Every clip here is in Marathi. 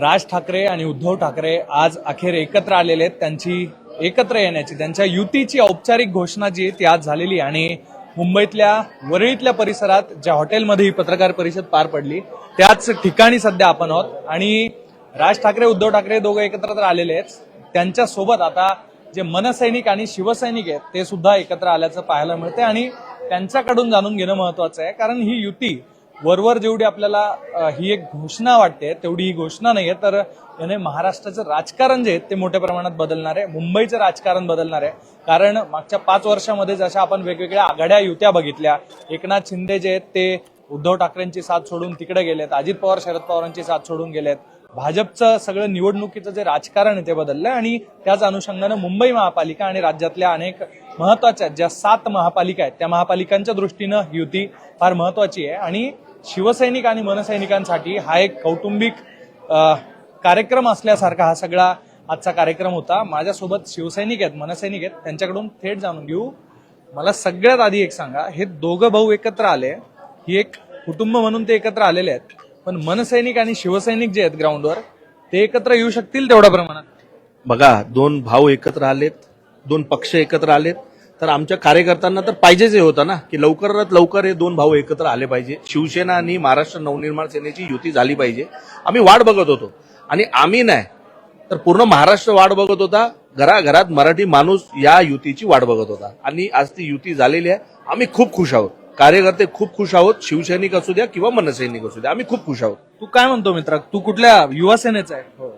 राज ठाकरे आणि उद्धव ठाकरे आज अखेर एकत्र आलेले आहेत. त्यांची एकत्र येण्याची त्यांच्या युतीची औपचारिक घोषणा जी आहे ती आज झालेली आणि मुंबईतल्या वरळीतल्या परिसरात ज्या हॉटेलमध्ये ही पत्रकार परिषद पार पडली त्याच ठिकाणी सध्या आपण आहोत. आणि राज ठाकरे उद्धव ठाकरे दोघं एकत्र तर आलेले आहेत. त्यांच्यासोबत आता जे मनसैनिक आणि शिवसैनिक आहेत ते सुद्धा एकत्र आल्याचं पाहायला मिळते आणि त्यांच्याकडून जाणून घेणं महत्वाचं आहे कारण ही युती वरवर जेवढी आपल्याला ही एक घोषणा वाटते तेवढी ही घोषणा नाहीये. तर याने महाराष्ट्राचं राजकारण जे आहे ते मोठ्या प्रमाणात बदलणार आहे. मुंबईचं राजकारण बदलणार आहे. कारण मागच्या पाच वर्षामध्ये जशा आपण वेगवेगळ्या आघाड्या युत्या बघितल्या एकनाथ शिंदे जे आहेत ते उद्धव ठाकरेंची साथ सोडून तिकडे गेलेत अजित पवार शरद पवारांची साथ सोडून गेलेत. भाजपचं सगळं निवडणुकीचं जे राजकारण आहे ते बदललंय. आणि त्याच अनुषंगानं मुंबई महापालिका आणि राज्यातल्या अनेक महत्त्वाच्या ज्या सात महापालिका आहेत त्या महापालिकांच्या दृष्टीनं युती फार महत्वाची आहे. आणि शिवसैनिक आणि मनसैनिकांसाठी हा एक कौटुंबिक कार्यक्रम असल्यासारखा हा सगळा आजचा कार्यक्रम होता. माझ्यासोबत शिवसैनिक आहेत मनसैनिक आहेत. त्यांच्याकडून थेट जाणून घेऊ. मला सगळ्यात आधी एक सांगा हे दोघं भाऊ एकत्र आले. ही एक कुटुंब म्हणून ते एकत्र आलेले आहेत. पण मनसैनिक आणि शिवसैनिक जे आहेत ग्राउंडवर ते एकत्र येऊ शकतील तेवढ्या प्रमाणात? बघा दोन भाऊ एकत्र आलेत दोन पक्ष एकत्र आलेत. तर आमच्या कार्यकर्त्यांना तर पाहिजेच हे होतं ना की लवकरात लवकर हे दोन भाऊ एकत्र आले पाहिजे. शिवसेना आणि महाराष्ट्र नवनिर्माण सेनेची युती झाली पाहिजे. आम्ही वाट बघत होतो. आणि आम्ही नाही तर पूर्ण महाराष्ट्र वाट बघत होता. घराघरात मराठी माणूस या युतीची वाट बघत होता. आणि आज ती युती झालेली आहे. आम्ही खूप खुश आहोत. कार्यकर्ते खूप खुश आहोत. शिवसैनिक असू द्या किंवा मनसैनिक असू द्या आम्ही खूप खुश आहोत. तू काय म्हणतो मित्रा? तू कुठल्या युवा सेनेचा आहे?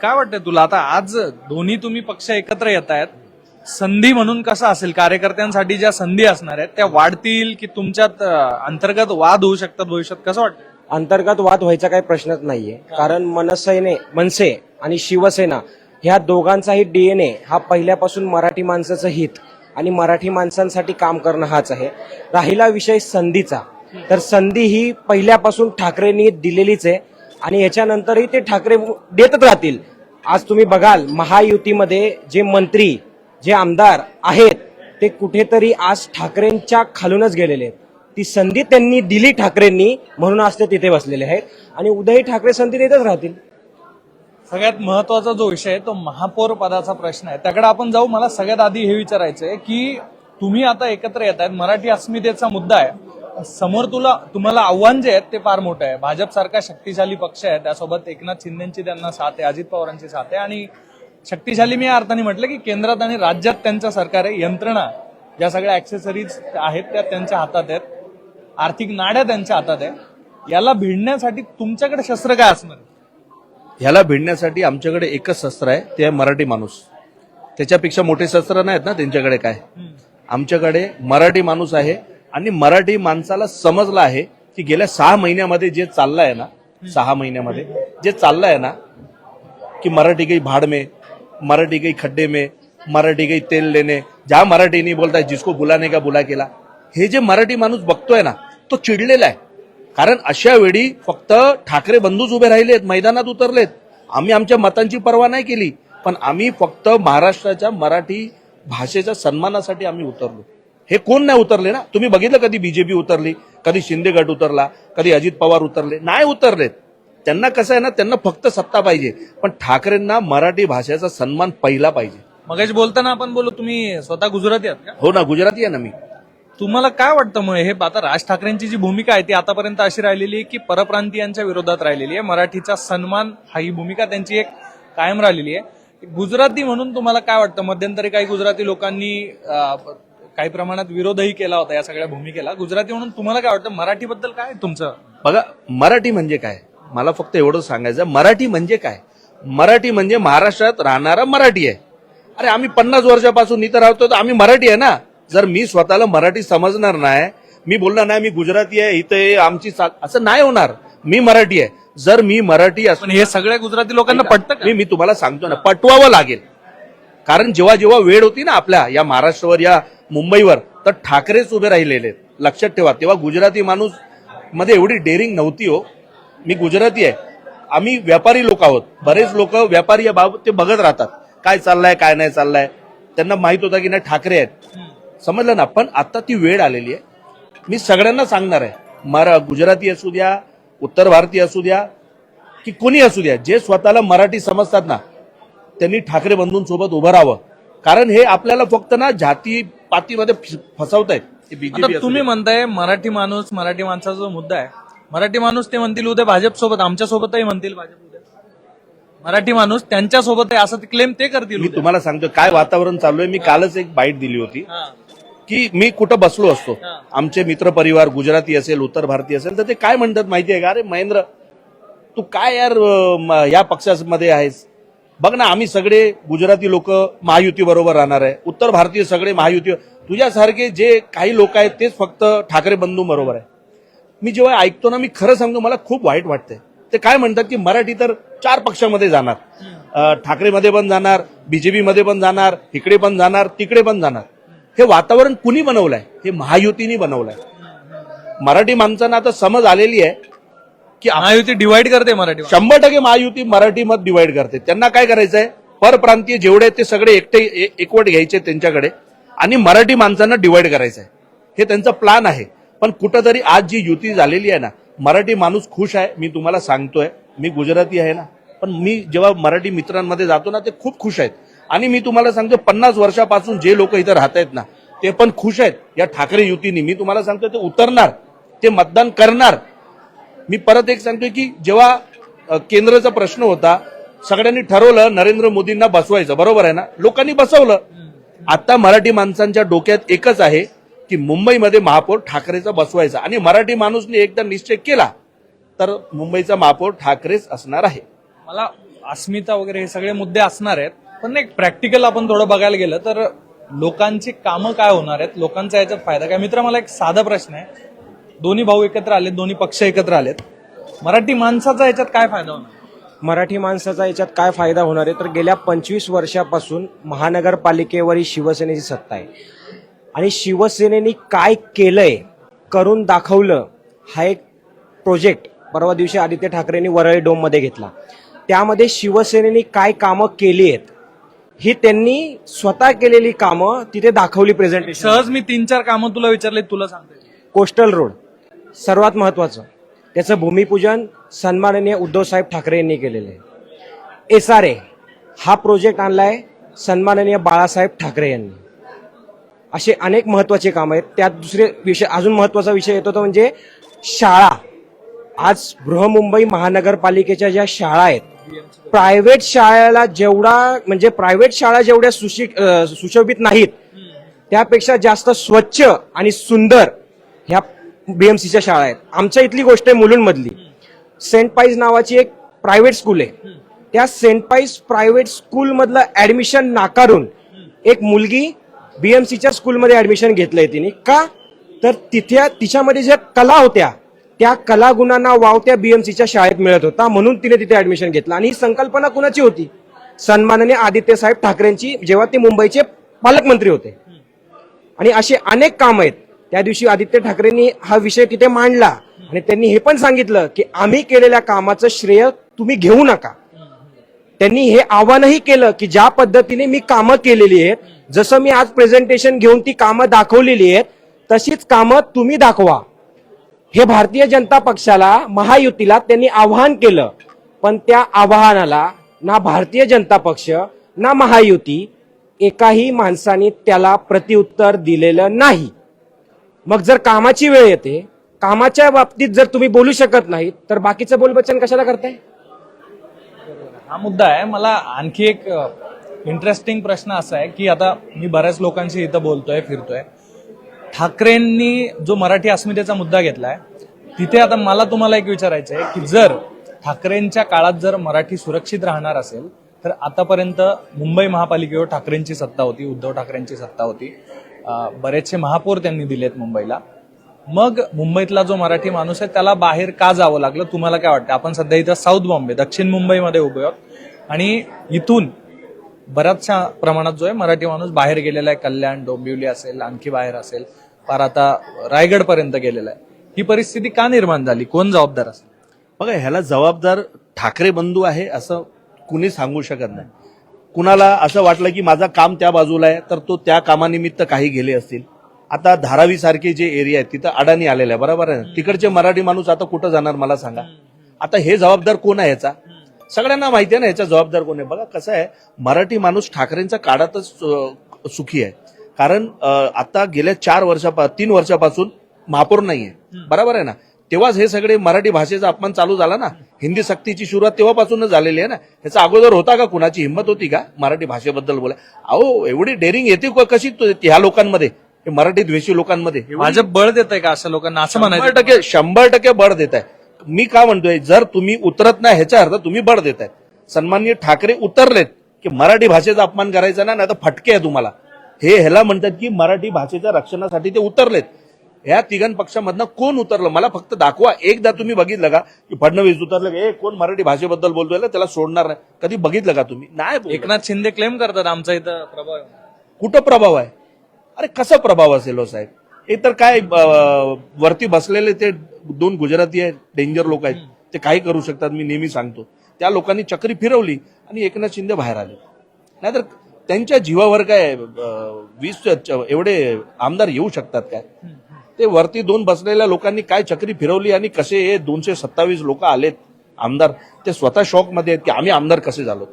काय वाटतंय तुला? आता आज दोन्ही तुम्ही पक्ष एकत्र येत आहेत संधी म्हणून कसं असेल? कार्यकर्त्यांसाठी ज्या संधी असणार आहेत त्या वाढतील की तुमच्यात अंतर्गत वाद होऊ शकतात भविष्यात? कसं वाटतं अंतर्गत वाद व्हायचा काही प्रश्नच नाहीये. कारण मनसेने मनसे आणि शिवसेना ह्या दोघांचाही डीएनए हा पहिल्यापासून मराठी माणसाचं हित आणि मराठी माणसांसाठी काम करणं हाच आहे. राहिला विषय संधीचा. तर संधी ही पहिल्यापासून ठाकरेंनी दिलेलीच आहे आणि याच्यानंतरही ते ठाकरे देतच राहतील. आज तुम्ही बघाल महायुतीमध्ये जे मंत्री जे आमदार आहेत ते कुठेतरी आज ठाकरेंच्या खालूनच गेलेले आहेत. ती संधी त्यांनी दिली ठाकरेंनी म्हणून आज ते तिथे बसलेले आहेत. आणि उद्याही ठाकरे संधी देतच राहतील. सगळ्यात महत्त्वाचा जो विषय आहे तो महापौर पदाचा प्रश्न आहे. त्याकडे आपण जाऊ मला सगळ्यात आधी हे विचारायचं आहे की तुम्ही आता एकत्र येत आहेत. मराठी अस्मितेचा मुद्दा आहे. समोर तुला तुम्हाला आव्हान जे आहेत ते फार मोठं आहे. भाजप सारखा शक्तिशाली पक्ष आहे. त्यासोबत एकनाथ शिंदेची त्यांना साथ आहे अजित पवारांची साथ आहे. आणि शक्तिशाली मी या अर्थाने म्हटलं की केंद्रात आणि राज्यात त्यांचं सरकार आहे यंत्रणा ज्या सगळ्या ऍक्सेसरीज आहेत त्या त्यांच्या हातात आहेत. आर्थिक नाड्या त्यांच्या हातात आहे याला भिडण्यासाठी तुमच्याकडे शस्त्र काय असणार? आहे? ह्याला भिडण्यासाठी आमच्याकडे एकच शस्त्र आहे ते आहे मराठी माणूस. त्याच्यापेक्षा मोठे शस्त्र नाहीत ना त्यांच्याकडे काय? आमच्याकडे मराठी माणूस आहे आणि मराठी माणसाला समजलं आहे की गेल्या सहा महिन्यामध्ये जे चाललंय ना सहा महिन्यामध्ये जे चाललंय ना कि मराठी गई भाड़ में मराठी गई खड्डे में मराठी गई तेल लेने ज्या मराठी नहीं बोलता है जिसको बुलाने का बुला केला। हे जे मराठी माणूस बघतोय ना तो चिडलेला आहे. कारण अशा वेळी फक्त ठाकरे बंधूच उभे राहिलेत मैदानात उतरलेत. आम्ही आमच्या मतांची पर्वा नाही केली पण आम्ही फक्त महाराष्ट्राच्या मराठी भाषेच्या सन्मानासाठी आम्ही उतरलो. हे कोण नाही उतरले ना? तुम्ही बघितलं कधी बीजेपी उतरली कधी शिंदे गट उतरला कधी अजित पवार उतरले? नाही उतरलेत. त्यांना कसं आहे ना त्यांना फक्त सत्ता पाहिजे. पण ठाकरेंना मराठी भाषेचा सन्मान पहिला पाहिजे. मगाशी बोलताना आपण बोललो तुम्ही स्वतः गुजराती आहात का? हो ना गुजराती आहे ना मी. तुम्हाला काय वाटतं मग? हे आता राज ठाकरेंची जी भूमिका आहे ती आतापर्यंत अशी राहिलेली आहे की परप्रांतीयांच्या विरोधात राहिलेली आहे. मराठीचा सन्मान हा ही भूमिका त्यांची एक कायम राहिलेली आहे. गुजराती म्हणून तुम्हाला काय वाटतं? मध्यंतरी काही गुजराती लोकांनी अं, काही प्रमाणात विरोधही केला होता या सगळ्या भूमिकेला. गुजराती म्हणून तुम्हाला काय वाटतं? मराठीबद्दल काय आहे तुमचं? बघा मराठी म्हणजे काय? मला फक्त एवढं सांगायचं मराठी म्हणजे काय? मराठी म्हणजे महाराष्ट्रात राहणारा मराठी आहे. अरे आम्ही पन्नास वर्षापासून इथं राहतो तर आम्ही मराठी आहे ना? जर मी स्वतःला मराठी समजणार नाही मी बोलणार नाही मी गुजराती आहे इथं आमची असं नाही होणार. मी मराठी आहे. जर मी मराठी असून हे सगळ्या गुजराती लोकांना पटतं का? मी मी तुम्हाला सांगतो ना पटवावं लागेल. कारण जेव्हा जेव्हा वेळ होती ना आपल्या या महाराष्ट्रावर या मुंबईवर तर ठाकरेच उभे राहिलेले. लक्षात ठेवा तेव्हा गुजराती माणूसमध्ये एवढी डेअरिंग नव्हती हो. मी गुजराती आहे. आम्ही व्यापारी लोक आहोत. बरेच लोक व्यापारी या बाबत ते बघत राहतात. काय चाललंय काय नाही चाललंय. त्यांना माहीत होता की नाही ठाकरे आहेत. समजलं ना? पण आता ती वेळ आलेली आहे. मी सगळ्यांना सांगणार आहे. मरा गुजराती असू द्या उत्तर भारतीय असू द्या की कोणी असू द्या जे स्वतःला मराठी समजतात ना त्यांनी ठाकरे बंधूंसोबत उभं राहावं. कारण हे आपल्याला फक्त ना जाती पातीमध्ये फसवत आहेत आता तुम्ही म्हणताय मराठी माणूस मराठी माणसाचा जो मुद्दा आहे मराठी माणूस ते म्हणतील उद्या भाजप सोबत आमच्या सोबतही म्हणतील भाजप उद्या. मराठी माणूस त्यांच्यासोबत आहे असं क्लेम ते करतील मी उद्या. तुम्हाला सांगतो काय वातावरण चालू आहे मी कालच एक बाईट दिली होती. हा. की मी कुठं बसलो असतो हा. आमचे मित्र परिवार गुजराती असेल उत्तर भारतीय असेल तर ते काय म्हणतात माहितीये का? अरे महेंद्र तू काय यार अं, म- या पक्षामध्ये आहेस? बघ ना आम्ही सगळे गुजराती लोक महायुती बरोबर राहणार आहे. उत्तर भारतीय सगळे महायुती तुझ्यासारखे जे काही लोक आहेत तेच फक्त ठाकरे बंधू बरोबर आहे. मी जेव्हा ऐकतो ना मी खरं सांगतो मला खूप वाईट वाटतंय. ते काय म्हणतात की मराठी तर चार पक्षामध्ये जाणार. ठाकरेमध्ये पण जाणार बीजेपी मध्ये पण जाणार इकडे पण जाणार तिकडे पण जाणार. हे वातावरण कुणी बनवलंय? हे महायुतीने बनवलंय. मराठी माणसांना आता समज आलेली आहे की महायुती डिवाइड करते मराठी. शंभर टक्के महायुती मराठी मत डिवाइड करते. त्यांना काय करायचंय? परप्रांतीय जेवढे आहेत ते सगळे एकटे एकवट घ्यायचे त्यांच्याकडे आणि मराठी माणसांना डिवाइड करायचंय. हे त्यांचा प्लान आहे. पण कुठंतरी आज जी युती झालेली आहे ना मराठी माणूस खुश आहे मी तुम्हाला सांगतोय. मी गुजराती आहे ना पण मी जेव्हा मराठी मित्रांमध्ये जातो ना ते खूप खुश आहेत. आणि मी तुम्हाला सांगतो पन्नास वर्षापासून जे लोक इथं राहत आहेत ना ते पण खुश आहेत. या ठाकरे युतीने मी तुम्हाला सांगतो ते उतरणार ते मतदान करणार. मी परत एक सांगतोय की जेव्हा केंद्रचा केंद्राचा प्रश्न होता सगळ्यांनी ठरवलं नरेंद्र मोदींना बसवायचं बरोबर आहे ना? लोकांनी बसवलं. आता मराठी माणसांच्या डोक्यात एकच आहे की मुंबईमध्ये महापौर ठाकरेचा बसवायचा आणि मराठी माणूसने एकदा निश्चय केला तर मुंबईचा महापौर ठाकरेच असणार आहे. मला अस्मिता वगैरे हे सगळे मुद्दे असणार आहेत पण एक प्रॅक्टिकल आपण थोडं बघायला गेलं तर लोकांची कामं काय होणार आहेत लोकांचा याच्यात फायदा काय? मित्र मला एक साधा प्रश्न आहे. दोन्ही भाऊ एकत्र आलेत दोन्ही पक्ष एकत्र आलेत. मराठी माणसाचा याच्यात काय फायदा होणार? मराठी माणसाचा याच्यात काय फायदा होणार आहे? तर गेल्या पंचवीस वर्षापासून महानगरपालिकेवर ही शिवसेनेची सत्ता आहे. आणि शिवसेनेने काय केलंय करून दाखवलं हा एक प्रोजेक्ट परवा दिवशी आदित्य ठाकरेंनी वरळी डोममध्ये घेतला. त्यामध्ये शिवसेनेने काय कामं केली आहेत ही त्यांनी स्वतः केलेली कामं तिथे दाखवली प्रेझेंटेशन सहज मी तीन चार कामं तुला विचारले तुला सांगते कोस्टल रोड सर्वात महत्वाचं त्याचं भूमिपूजन सन्माननीय उद्धवसाहेब ठाकरे यांनी केलेलं आहे. एस आर ए हा प्रोजेक्ट आणलाय सन्माननीय बाळासाहेब ठाकरे यांनी. असे अनेक महत्त्वाचे काम आहेत. त्यात दुसरे विषय अजून महत्त्वाचा विषय येतो तो म्हणजे शाळा. आज बृहमुंबई महानगरपालिकेच्या ज्या शाळा आहेत प्रायव्हेट शाळेला जेवढा म्हणजे प्रायव्हेट शाळा जेवढ्या सुशिक सुशोभित नाहीत त्यापेक्षा जास्त स्वच्छ आणि सुंदर ह्या बीएमसीच्या शाळा आहेत. आमच्या इथली गोष्ट आहे मुलुंडमधली. सेंट पाईज नावाची एक प्रायव्हेट स्कूल आहे. त्या सेंट पाईज प्रायव्हेट स्कूलमधलं ऍडमिशन नाकारून एक मुलगी बीएमसीच्या स्कूलमध्ये ऍडमिशन घेतलंय तिने. का? तर तिथे तिच्यामध्ये ज्या कला होत्या त्या कलागुणांना वाव त्या बीएमसीच्या शाळेत मिळत होता म्हणून तिने तिथे ऍडमिशन घेतलं. आणि ही संकल्पना कुणाची होती? सन्माननीय आदित्य साहेब ठाकरेंची जेव्हा ते मुंबईचे पालकमंत्री होते. आणि असे अनेक काम आहेत. त्या दिवशी आदित्य ठाकरेंनी हा विषय तिथे मांडला. आणि त्यांनी हे पण सांगितलं की आम्ही केलेल्या कामाचं श्रेय तुम्ही घेऊ नका. त्यांनी हे आवाहनही केलं की ज्या पद्धतीने मी कामं केलेली आहेत जसं मी आज प्रेझेंटेशन घेऊन ती कामं दाखवलेली आहेत तशीच कामं तुम्ही दाखवा. हे भारतीय जनता पक्षाला महायुतीला त्यांनी आवाहन केलं. पण त्या आव्हानाला ना भारतीय जनता पक्ष ना महायुती एकाही माणसाने त्याला प्रतिउत्तर दिलेलं नाही. मग जर कामाची वेळ येते कामाच्या बाबतीत जर तुम्ही बोलू शकत नाही तर बाकीचं बोलबच्चन कशाला करताय? हा मुद्दा आहे. मला आणखी एक इंटरेस्टिंग प्रश्न असा आहे की आता मी बऱ्याच लोकांशी इथं बोलतोय फिरतोय. ठाकरेंनी जो मराठी अस्मितेचा मुद्दा घेतलाय तिथे आता मला तुम्हाला एक विचारायचं आहे की जर ठाकरेंच्या काळात जर मराठी सुरक्षित राहणार असेल तर आतापर्यंत मुंबई महापालिकेवर ठाकरेंची सत्ता होती उद्धव ठाकरेंची सत्ता होती. बरेचसे महापौर त्यांनी दिलेत मुंबईला. मग मुंबईतला जो मराठी माणूस आहे त्याला बाहेर का जावं लागलं? तुम्हाला काय वाटतं? आपण सध्या इथं साऊथ बॉम्बे दक्षिण मुंबईमध्ये उभे आहोत. आणि इथून बऱ्याचशा प्रमाणात जो आहे मराठी माणूस बाहेर गेलेला आहे. कल्याण डोंबिवली असेल आणखी बाहेर असेल. फार आता रायगड पर्यंत गेलेला आहे. ही परिस्थिती का निर्माण झाली? कोण जबाबदार असेल? बघा ह्याला जबाबदार ठाकरे बंधू आहे असं कुणी सांगू शकत नाही. कुणाला असं वाटलं की माझं काम त्या बाजूला आहे तर तो त्या कामानिमित्त काही गेले असतील. आता धारावी सारखे जे एरिया आहेत तिथं अडाणी आलेला आहे. बरोबर आहे तिकडचे मराठी माणूस आता कुठं जाणार मला सांगा. आता हे जबाबदार कोण आहे याचा? सगळ्यांना माहिती आहे ना याचा जबाबदार कोण आहे? बघा कसं आहे मराठी माणूस ठाकरेंच्या काळातच सुखी आहे. कारण आता गेल्या चार वर्षापा तीन वर्षापासून महापौर नाहीये. बरोबर आहे ना? तेव्हाच हे सगळे मराठी भाषेचा अपमान चालू झाला ना? हिंदी सक्तीची सुरुवात तेव्हापासूनच झालेली आहे ना? ह्याचा अगोदर होता का कुणाची हिंमत होती का? मराठी भाषेबद्दल बोला. अहो एवढी डेअरिंग येते का कशी ह्या लोकांमध्ये? मराठी द्वेषी लोकांमध्ये? भाजप बळ देत आहे का अशा लोकांना? असं शंभर म्हणायचं टक्के शंभर टक्के बळ देत आहे मी का म्हणतोय जर तुम्ही उतरत नाही ह्याच्या अर्थ तुम्ही बळ देत आहे सन्माननीय ठाकरे उतरलेत की मराठी भाषेचा अपमान करायचा ना नाही तर फटके आहे तुम्हाला. हे ह्याला म्हणतात की मराठी भाषेच्या रक्षणासाठी ते उतरलेत. ह्या तिघां पक्षामधनं कोण उतरलं? मला फक्त दाखवा. एकदा तुम्ही बघितलं का? की फडणवीस उतरलं ए कोण मराठी भाषेबद्दल बोलतोय? ना, त्याला सोडणार नाही. कधी बघितलं का तुम्ही? नाही. एकनाथ शिंदे क्लेम करतात आमचा इथं प्रभाव. कुठं प्रभाव आहे? अरे कसा प्रभाव असेल हो साहेब? हे तर काय वरती बसलेले ते दोन गुजराती आहेत डेंजर लोक आहेत. ते काही करू शकतात मी नेहमी सांगतो. त्या लोकांनी चक्री फिरवली आणि एकनाथ शिंदे बाहेर आले. नाहीतर त्यांच्या जीवावर काय वीस एवढे आमदार येऊ शकतात काय? ते वरती दोन बसलेल्या लोकांनी काय चक्री फिरवली आणि कसे हे दोनशे सत्तावीस लोक आलेत आमदार? ते स्वतः शॉकमध्ये आहेत की आम्ही आमदार कसे झालो?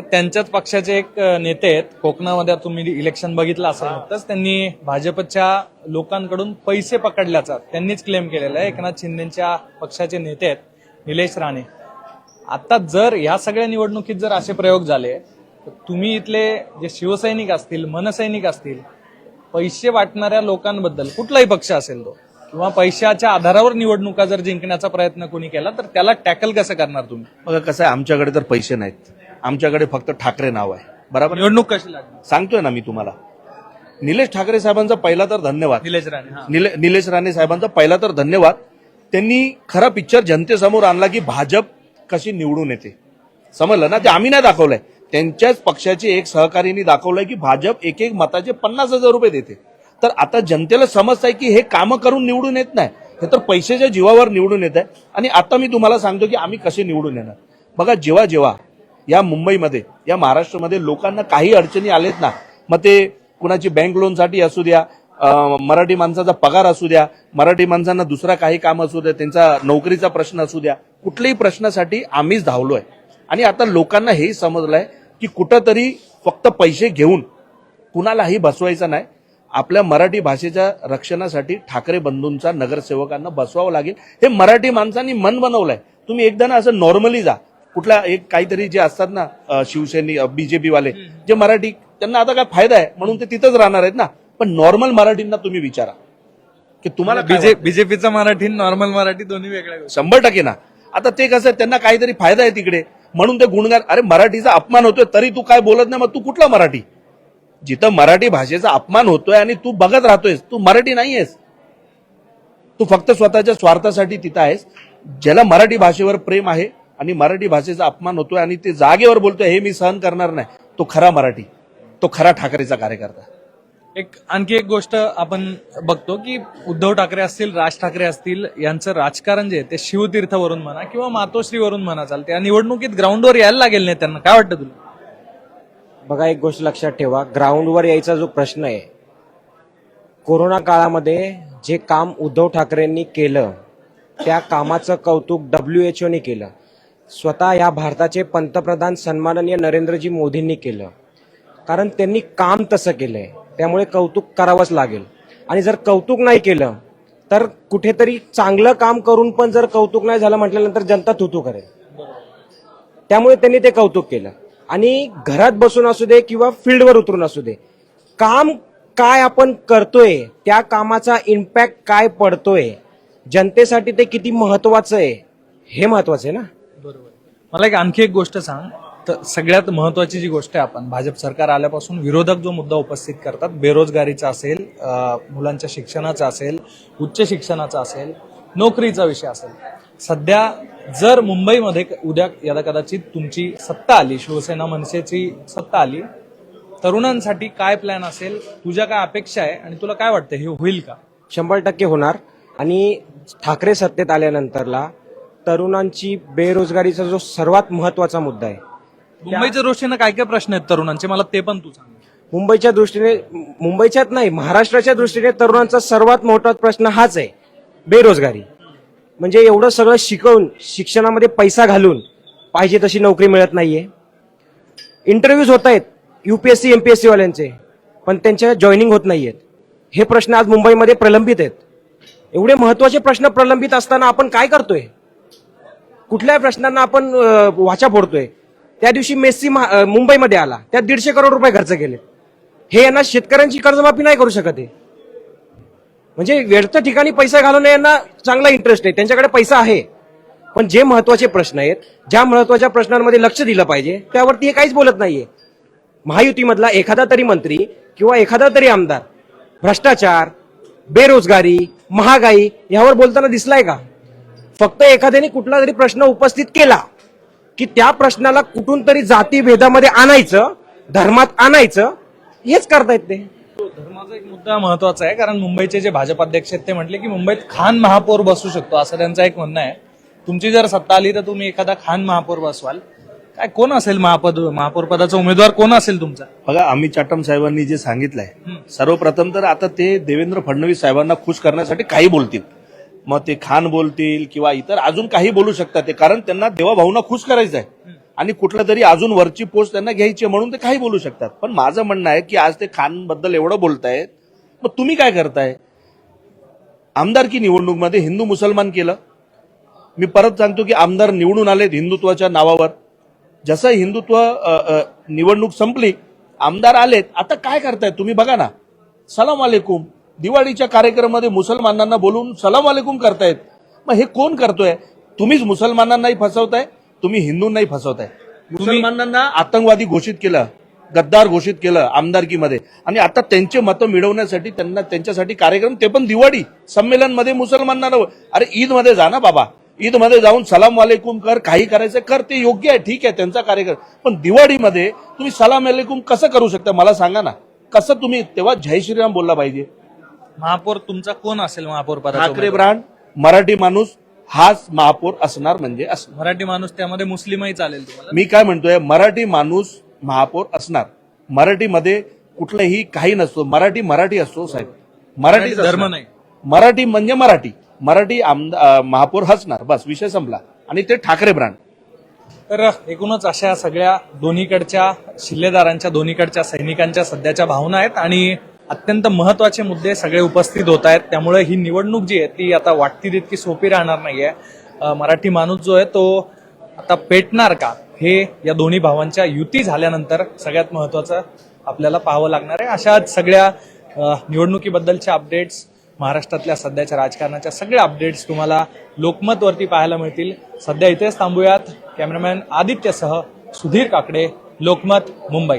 तर त्यांच्याच पक्षाचे एक नेते आहेत. कोकणामध्ये तुम्ही इलेक्शन बघितलं असेल नुकतंच त्यांनी भाजपच्या लोकांकडून पैसे पकडल्याचा त्यांनीच क्लेम केलेला आहे. एकनाथ शिंदेच्या पक्षाचे नेते आहेत निलेश राणे. आता जर या सगळ्या निवडणुकीत जर असे प्रयोग झाले तर तुम्ही इथले जे शिवसैनिक असतील मनसैनिक असतील पैसे वाटणाऱ्या लोकांबद्दल कुठलाही पक्ष असेल तो किंवा पैशाच्या आधारावर निवडणुका जर जिंकण्याचा प्रयत्न कोणी केला तर त्याला टॅकल कसं करणार तुम्ही? बघा कसं आहे आमच्याकडे तर पैसे नाहीत. आमच्याकडे फक्त ठाकरे नाव आहे. बरोबर? निवडणूक कशी लागणार सांगतोय ना मी तुम्हाला. निलेश ठाकरे साहेबांचा पहिला तर धन्यवाद. निलेश राणे हा. निले- निलेश राणे साहेबांचा पहिला तर धन्यवाद. त्यांनी खरा पिक्चर जनतेसमोर आणला की भाजप कशी निवडून येते. समजलं ना? ते आम्ही नाही दाखवलंय. त्यांच्याच पक्षाचे एक सहकारीनी दाखवलंय की भाजप एक एक मताचे पन्नास हजार रुपये देते. तर आता जनतेला समजत आहे की हे कामं करून निवडून येत नाही. हे तर पैशाच्या जीवावर निवडून येत आहे. आणि आता मी तुम्हाला सांगतो की आम्ही कसे निवडून येणार. बघा जेव्हा जेव्हा या मुंबईमध्ये या महाराष्ट्रामध्ये लोकांना काही अडचणी आलेत ना मग ते कुणाची बँक लोनसाठी असू द्या मराठी माणसाचा पगार असू द्या मराठी माणसांना दुसरा काही काम असू द्या त्यांचा नोकरीचा प्रश्न असू द्या कुठल्याही प्रश्नासाठी आम्हीच धावलोय. आणि आता लोकांना हेही समजलंय की कुठंतरी फक्त पैसे घेऊन कुणालाही बसवायचं नाही. आपल्या मराठी भाषेच्या रक्षणासाठी ठाकरे बंधूंचा नगरसेवकांना बसवावं लागेल. हे मराठी माणसांनी मन बनवलंय. तुम्ही एकदा ना असं नॉर्मली जा. कुठल्या एक काहीतरी जे असतात ना अं, शिवसैनिक बीजेपी वाले जे मराठी त्यांना आता काय फायदा आहे? म्हणून ते तिथंच राहणार आहेत ना. पण नॉर्मल मराठींना तुम्ही विचारा. की तुम्हाला बीजेपीचा मराठी नॉर्मल मराठी दोन्ही वेगळ्या. शंभर टक्के ना. आता ते कसं त्यांना काहीतरी फायदा आहे तिकडे. म्हणून ते गुणगान अरे मराठीचा अपमान होतोय तरी तू काय बोलत नाही मग तू कुठला मराठी? जिथं मराठी भाषेचा अपमान होतोय आणि तू बघत राहतोयस तू मराठी नाही आहेस तू फक्त स्वतःच्या स्वार्थासाठी तिथं आहेस. ज्याला मराठी भाषेवर प्रेम आहे आणि मराठी भाषेचा अपमान होतोय आणि ते जागेवर बोलतोय हे मी सहन करणार नाही. तो खरा मराठी. तो खरा ठाकरेचा कार्यकर्ता. एक आणखी एक गोष्ट आपण बघतो की उद्धव ठाकरे असतील राज ठाकरे असतील यांचं राजकारण जे आहे ते शिवतीर्थवरून म्हणा किंवा मातोश्रीवरून म्हणा चालते या निवडणुकीत ग्राउंडवर यायला लागेल नाही त्यांना. काय वाटतं तुला? बघा एक गोष्ट लक्षात ठेवा. ग्राउंडवर यायचा जो प्रश्न आहे कोरोना काळामध्ये जे काम उद्धव ठाकरेंनी केलं त्या कामाचं कौतुक डब्ल्यू एच ओने केलं. स्वतः या भारताचे पंतप्रधान सन्माननीय नरेंद्रजी मोदींनी केलं. कारण त्यांनी काम तसं केलंय. त्यामुळे कौतुक करावंच लागेल. आणि जर कौतुक नाही केलं तर कुठेतरी चांगलं काम करून पण जर कौतुक नाही झालं म्हटल्यानंतर जनता तुतू करेल. त्यामुळे त्यांनी ते कौतुक केलं. आणि घरात बसून असू दे किंवा फील्डवर उतरून असू दे काम काय आपण करतोय त्या कामाचा इम्पॅक्ट काय पडतोय जनतेसाठी ते किती महत्वाचं आहे हे महत्वाचं आहे ना? मला एक आणखी एक गोष्ट सांग. तर सगळ्यात महत्वाची जी गोष्ट आहे आपण भाजप सरकार आल्यापासून विरोधक जो मुद्दा उपस्थित करतात बेरोजगारीचा असेल अं, मुलांच्या शिक्षणाचा असेल उच्च शिक्षणाचा असेल नोकरीचा विषय असेल. सध्या जर मुंबईमध्ये उद्या यदा कदाचित तुमची सत्ता आली शिवसेना मनसेची सत्ता आली तरुणांसाठी काय प्लॅन असेल तुझ्या काय अपेक्षा आहे आणि तुला काय वाटतं हे होईल का? शंभर टक्के होणार. आणि ठाकरे सत्तेत आल्यानंतरला तरुणांची बेरोजगारीचा जो सर्वात महत्त्वाचा मुद्दा आहे. मुंबईच्या दृष्टीनं काय काय प्रश्न आहेत तरुणांचे? मला ते पण तू सांग. मुंबईच्या दृष्टीने मुंबईच्याच नाही महाराष्ट्राच्या दृष्टीने तरुणांचा सर्वात मोठा प्रश्न हाच आहे बेरोजगारी. म्हणजे एवढं सगळं शिकवून शिक्षणामध्ये पैसा घालून पाहिजे तशी नोकरी मिळत नाहीये. इंटरव्ह्यूज होत आहेत युपीएससी एमपीएससी वाल्यांचे पण त्यांच्या जॉईनिंग होत नाहीयेत. हे प्रश्न आज मुंबईमध्ये प्रलंबित आहेत. एवढे महत्त्वाचे प्रश्न प्रलंबित असताना आपण काय करतोय? कुठल्याही प्रश्नांना आपण वाचा फोडतोय. त्या दिवशी मेस्सी महा- मुंबईमध्ये आला. त्यात दीडशे करोड रुपये खर्च केले. हे यांना शेतकऱ्यांची कर्जमाफी नाही करू शकत आहे म्हणजे व्यर्थ ठिकाणी पैसा घालवणे यांना चांगला इंटरेस्ट आहे. त्यांच्याकडे पैसा आहे. पण जे महत्त्वाचे प्रश्न आहेत ज्या महत्त्वाच्या प्रश्नांमध्ये लक्ष दिलं पाहिजे त्यावरती हे काहीच बोलत नाहीये. महायुतीमधला एखादा तरी मंत्री किंवा एखादा तरी आमदार भ्रष्टाचार बेरोजगारी महागाई यावर बोलताना दिसलाय का? फक्त एखाद्याने कुठला तरी प्रश्न उपस्थित केला की त्या प्रश्नाला कुठून तरी जाती भेदामध्ये आणायचं धर्मात आणायचं हेच करतायत ते धर्माचा एक मुद्दा महत्त्वाचा आहे कारण मुंबईचे जे भाजप अध्यक्ष आहेत ते म्हटले की मुंबईत खान महापौर बसू शकतो असं त्यांचं एक म्हणणं आहे. तुमची जर सत्ता आली तर तुम्ही एखादा खान महापौर बसवाल. काय कोण असेल महापद महापौर पदाचा उमेदवार? कोण असेल तुमचा? बघा अमित चाटम साहेबांनी जे सांगितलंय सर्वप्रथम तर आता ते देवेंद्र फडणवीस साहेबांना खुश करण्यासाठी काही बोलतील. मग ते खान बोलतील किंवा इतर अजून काही बोलू शकतात ते. कारण त्यांना देवाभाऊना खुश करायचं आहे. आणि कुठलं तरी अजून वरची पोस्ट त्यांना घ्यायची आहे म्हणून ते काही बोलू शकतात. पण माझं म्हणणं आहे की आज ते खानबद्दल एवढं बोलतायत मग तुम्ही काय करताय? आमदारकी निवडणूकमध्ये हिंदू मुसलमान केलं. मी परत सांगतो की आमदार निवडून आलेत हिंदुत्वाच्या नावावर. जसं हिंदुत्व निवडणूक संपली आमदार आलेत. आता काय करतायत तुम्ही बघा ना. सलाम वालेकुम दिवाळीच्या कार्यक्रमामध्ये मुसलमानांना बोलून सलाम वालेकुम करतायत. मग हे कोण करतोय? तुम्हीच मुसलमानांनाही फसवताय तुम्ही हिंदूंनाही फसवताय. मुसलमानांना आतंकवादी घोषित केलं गद्दार घोषित केलं आमदारकीमध्ये. आणि आता त्यांचे मतं मिळवण्यासाठी त्यांना त्यांच्यासाठी कार्यक्रम ते पण दिवाळी संमेलनमध्ये मुसलमानांना अरे ईदमध्ये जा ना बाबा. ईदमध्ये जाऊन सलाम वालेकुम कर काही करायचं कर ते योग्य आहे ठीक आहे त्यांचा कार्यक्रम. पण दिवाळीमध्ये तुम्ही सलाम वालेकुम कसं करू शकता? मला सांगा ना. कसं तुम्ही तेव्हा जय श्रीराम बोलला पाहिजे. महापौर तुमचा कोण असेल महापौर ठाकरे? ब्रांड मराठी माणूस हाच महापौर असणार म्हणजे असणार. मराठी माणूस त्यामध्ये मुस्लिमही चालेल तुम्हाला? मी काय म्हणतोय मराठी माणूस महापौर असणार. मराठीमध्ये कुठलंही काही नसतो मराठी मराठी असतो साहेब. मराठी मराठी धर्म नाही. मराठी म्हणजे मराठी. मराठी आमदा- अं, महापौर हसणार. बस विषय संपला. आणि ते ठाकरे ब्रांड तर एकूणच अशा सगळ्या दोन्हीकडच्या शिल्लेदारांच्या दोन्हीकडच्या सैनिकांच्या सध्याच्या भावना आहेत आणि अत्यंत महत्त्वाचे मुद्दे सगळे उपस्थित होत आहेत. त्यामुळे ही निवडणूक जी आहे ती आता वाटती तितकी सोपी राहणार नाही आहे मराठी माणूस जो आहे तो आता पेटणार का? हे या दोन्ही भावांच्या युती झाल्यानंतर सगळ्यात महत्वाचं आपल्याला पाहावं लागणार आहे. अशा सगळ्या निवडणुकीबद्दलच्या अपडेट्स महाराष्ट्रातल्या सध्याच्या राजकारणाच्या सगळ्या अपडेट्स तुम्हाला लोकमतवरती पाहायला मिळतील. सध्या इथेच थांबूयात. कॅमेरामॅन आदित्यसह सुधीर काकडे लोकमत मुंबई.